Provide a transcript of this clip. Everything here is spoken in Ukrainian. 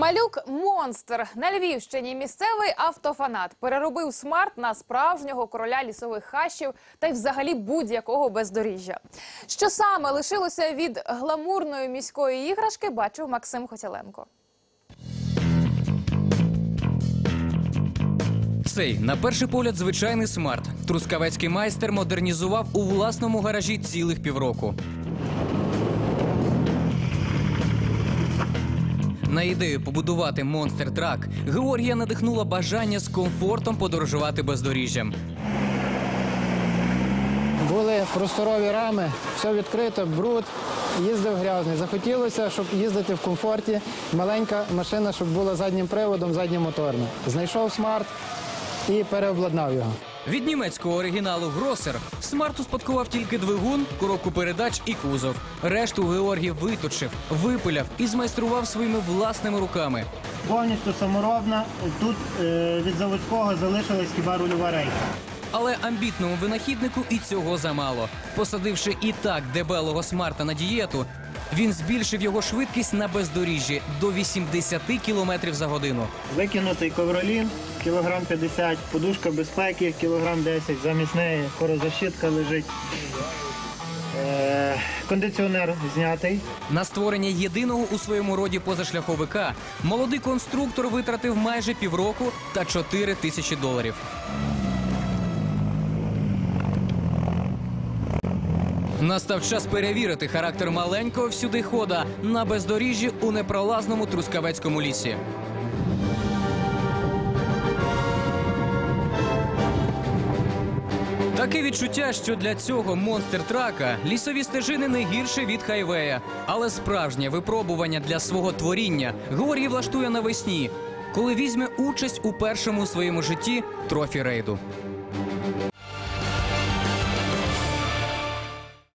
Малюк монстр на Львівщині. Місцевий автофанат переробив смарт на справжнього короля лісових хащів та й взагалі будь-якого бездоріжжя. Що саме лишилося від гламурної міської іграшки, бачив Максим Хотяленко. Цей, на перший погляд, звичайний смарт. Трускавецький майстер модернізував у власному гаражі цілих півроку. На ідею побудувати монстр трак Георгія надихнуло бажання з комфортом подорожувати бездоріжжям. Були просторові рами, все відкрито, бруд, їздив грязний. Захотілося, щоб їздити в комфорті. Маленька машина, щоб була заднім приводом, задньомоторна. Знайшов смарт і переобладнав його. Від німецького оригіналу Гросер смарт успадкував тільки двигун, коробку передач і кузов. Решту Георгій виточив, випиляв і змайстрував своїми власними руками. Повністю саморобна. Тут е, від заводського залишилась хіба рульова рейка. Але амбітному винахіднику і цього замало. Посадивши і так дебелого смарта на дієту, він збільшив його швидкість на бездоріжжі до 80 км за годину. Викинутий ковролін, кілограм 50, подушка безпеки, кілограм 10, замість неї хорозащитка лежить. Е, кондиціонер знятий. На створення єдиного у своєму роді позашляховика молодий конструктор витратив майже півроку та 4 тисячі доларів. Настав час перевірити характер маленького всюдихода на бездоріжжі у непролазному трускавецькому лісі. Таке відчуття, що для цього монстр трака лісові стежини не гірше від хайвея. Але справжнє випробування для свого творіння Георгій влаштує навесні, коли візьме участь у першому своєму житті трофі рейду.